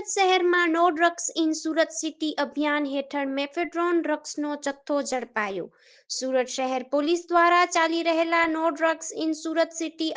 સુરત શહેરમાં no drugs in Surat city અભિયાન હેઠળ મેફેડ્રોન ડ્રગ્સનો જથ્થો ઝડપાયો. સુરત શહેર પોલીસ દ્વારા ચાલી રહેલા no drugs in Surat city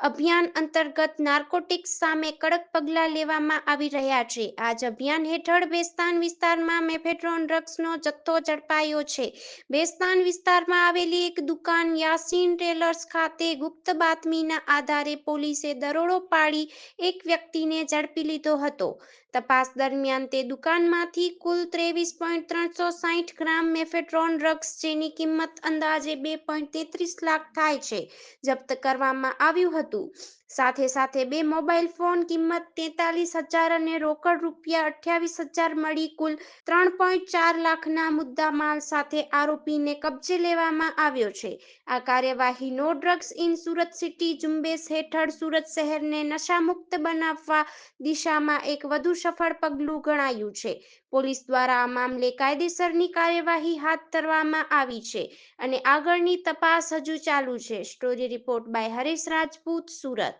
અભિયાન અંતર્ગત નાર્કોટિક્સ સામે કડક પગલાં લેવામાં આવી રહ્યા છે. આજ અભિયાન હેઠળ બેસ્તાન વિસ્તારમાં મેફેડ્રોન ડ્રગ્સનો જથ્થો ઝડપાયો છે. બેસ્તાન વિસ્તારમાં આવેલી એક દુકાન યાસીન ટેલર્સ ખાતે ગુપ્ત બાતમીના આધારે પોલીસે દરોડો પાડી એક વ્યક્તિને ઝડપી લીધો હતો. તપાસ દરમિયાન તે દુકાનમાંથી કુલ ત્રેવીસ પોઈન્ટ ત્રણસો સાહીઠ ગ્રામ મેફેટ્રોન ડ્રગ્સ જેની કિંમત અંદાજે બે પોઈન્ટ તેત્રીસ લાખ થાય છે, જપ્ત કરવામાં આવ્યું હતું. સાથે સાથે બે મોબાઈલ ફોન કિંમત તેતાલીસ હજાર અને રોકડ રૂપિયા અઠ્યાવીસ હજાર મળી કુલ ત્રણ પોઈન્ટ ચાર લાખના મુદ્દામાલ સાથે આરોપીને કબજે લેવામાં આવ્યો છે. આ કાર્યવાહી no drugs in Surat city ઝુંબેશ હેઠળ સુરત શહેરને નશામુક્ત બનાવવા દિશામાં એક વધુ સફળ પગલું ગણાયું છે. પોલીસ દ્વારા આ મામલે કાયદેસરની કાર્યવાહી હાથ ધરવામાં આવી છે અને આગળની તપાસ હજુ ચાલુ છે. Story report by Harish Rajput, Surat.